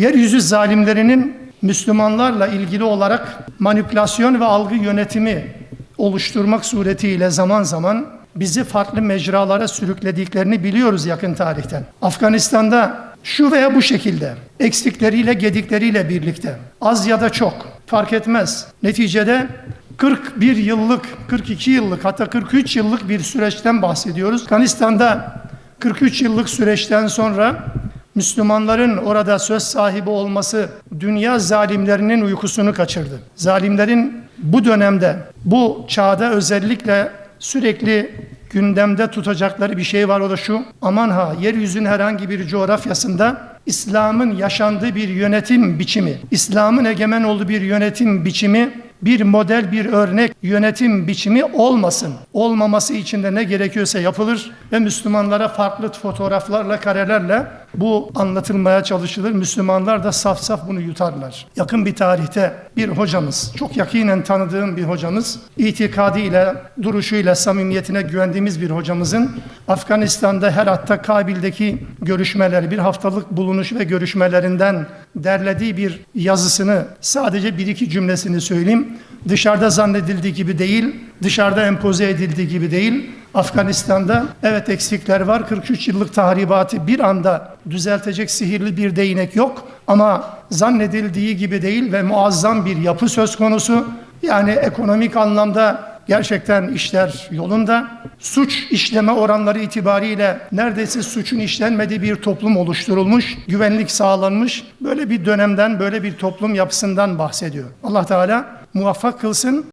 Yeryüzü zalimlerinin Müslümanlarla ilgili olarak manipülasyon ve algı yönetimi oluşturmak suretiyle zaman zaman bizi farklı mecralara sürüklediklerini biliyoruz yakın tarihten. Afganistan'da şu veya bu şekilde eksikleriyle gedikleriyle birlikte az ya da çok fark etmez. Neticede 41 yıllık, 42 yıllık hatta 43 yıllık bir süreçten bahsediyoruz. Afganistan'da 43 yıllık süreçten sonra Müslümanların orada söz sahibi olması dünya zalimlerinin uykusunu kaçırdı. Zalimlerin bu dönemde, bu çağda özellikle sürekli gündemde tutacakları bir şey var o da şu. Aman ha yeryüzünün herhangi bir coğrafyasında İslam'ın yaşandığı bir yönetim biçimi, İslam'ın egemen olduğu bir yönetim biçimi bir model, bir örnek yönetim biçimi olmasın. Olmaması için de ne gerekiyorsa yapılır ve Müslümanlara farklı fotoğraflarla, karelerle bu anlatılmaya çalışılır. Müslümanlar da saf saf bunu yutarlar. Yakın bir tarihte bir hocamız, çok yakinen tanıdığım bir hocamız, itikadiyle, duruşuyla, samimiyetine güvendiğimiz bir hocamızın Afganistan'da Herat'ta Kabil'deki görüşmeleri, bir haftalık bulunuş ve görüşmelerinden derlediği bir yazısını sadece bir iki cümlesini söyleyeyim. Dışarıda zannedildiği gibi değil, dışarıda empoze edildiği gibi değil. Afganistan'da evet eksikler var. 43 yıllık tahribatı bir anda düzeltecek sihirli bir değnek yok. Ama zannedildiği gibi değil ve muazzam bir yapı söz konusu. Yani ekonomik anlamda gerçekten işler yolunda. Suç işleme oranları itibariyle neredeyse suçun işlenmediği bir toplum oluşturulmuş, güvenlik sağlanmış. Böyle bir dönemden, böyle bir toplum yapısından bahsediyor. Allah Teala muvaffak kılsın.